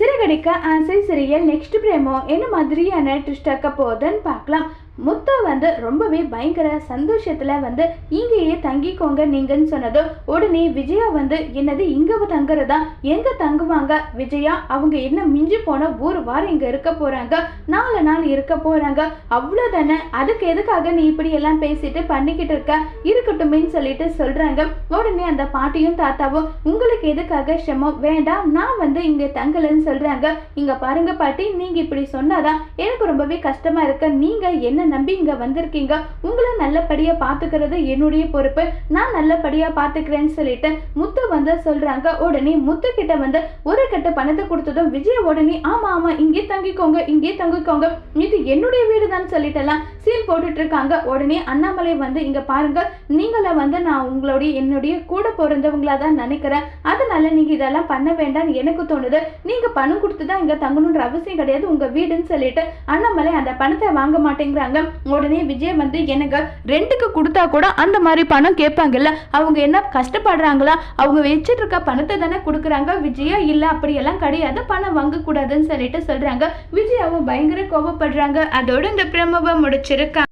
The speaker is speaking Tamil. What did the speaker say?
சிறகடிக்க ஆசை சிறியல் நெக்ஸ்ட் பிரேமோ என்ன மாதிரியான ட்விஸ்ட் ஆக்க போகுதுன்னு பார்க்கலாம். முத்து வந்து ரொம்பவே பயங்கர சந்தோஷத்தில் வந்து இங்கேயே தங்கிக்கோங்க நீங்கன்னு சொன்னதும் உடனே விஜயா வந்து என்னது இங்கே தங்குறதா? எங்கே தங்குவாங்க? விஜயா அவங்க என்ன மிஞ்சி போன ஒரு வாரம் இங்கே இருக்க போகிறாங்க நாலு நாள் இருக்க போகிறாங்க அவ்வளோ தானே? அதுக்கு எதுக்காக நீ இப்படி எல்லாம் பேசிட்டு பண்ணிக்கிட்டு இருக்க? இருக்கட்டுமேன்னு சொல்லிட்டு சொல்கிறாங்க உடனே அந்த பாட்டியும் தாத்தாவும் உங்களுக்கு எதுக்காக ஷமம் வேண்டாம் நான் வந்து இங்கே தங்கலன்னு சொல்கிறாங்க இங்கே பாருங்க பாட்டி நீங்கள் இப்படி சொன்னாதான் எனக்கு ரொம்பவே கஷ்டமாக இருக்கு. நீங்கள் என்ன நம்பி இங்க வந்திருக்கீங்க? உங்களை நல்லபடியா பாத்துக்கிறது என்னுடைய பொறுப்பு. நான் நல்லபடியா பாத்துக்கிறேன்னு சொல்லிட்டு முத்து வந்து சொல்றாங்க. உடனே முத்து கிட்ட வந்து ஒரு கட்டு பணத்தை கொடுத்ததும் விஜய் உடனே ஆமா ஆமா இங்கே தங்கிக்கோங்க இங்கே தங்கிக்கோங்க. இது என்னுடைய வீடு தான் சொல்லிட்டெல்லாம் சீன் போட்டுட்டு இருக்காங்க உடனே அண்ணாமலை வந்து இங்க பாருங்க நீங்கள வந்து நான் உங்களுடைய என்னுடைய கூட பிறந்தவங்களா தான் நினைக்கிறேன். அதனால நீங்க இதெல்லாம் பண்ண வேண்டாம்னு எனக்கு தோணுது. நீங்க பணம் கொடுத்து தான் இங்க தங்கணுன்ற அவசியம் கிடையாது. உங்க வீடுன்னு சொல்லிட்டு அண்ணாமலை அந்த பணத்தை வாங்க மாட்டேங்கிறாங்க. உடனே விஜய் வந்து எனக்கு ரெண்டுக்கு கொடுத்தா கூட அந்த மாதிரி பணம் கேட்பாங்கல்ல? அவங்க என்ன கஷ்டப்படுறாங்களா? அவங்க வச்சுட்டு இருக்க பணத்தை தானே கொடுக்குறாங்க. விஜயா இல்லை அப்படியெல்லாம் கிடையாது. பணம் வாங்கக்கூடாதுன்னு சொல்லிட்டு சொல்றாங்க. விஜயாவும் பயங்கர கோபப்படுறாங்க அதோட இந்த பிரமவை முடிச்சிருக்காங்க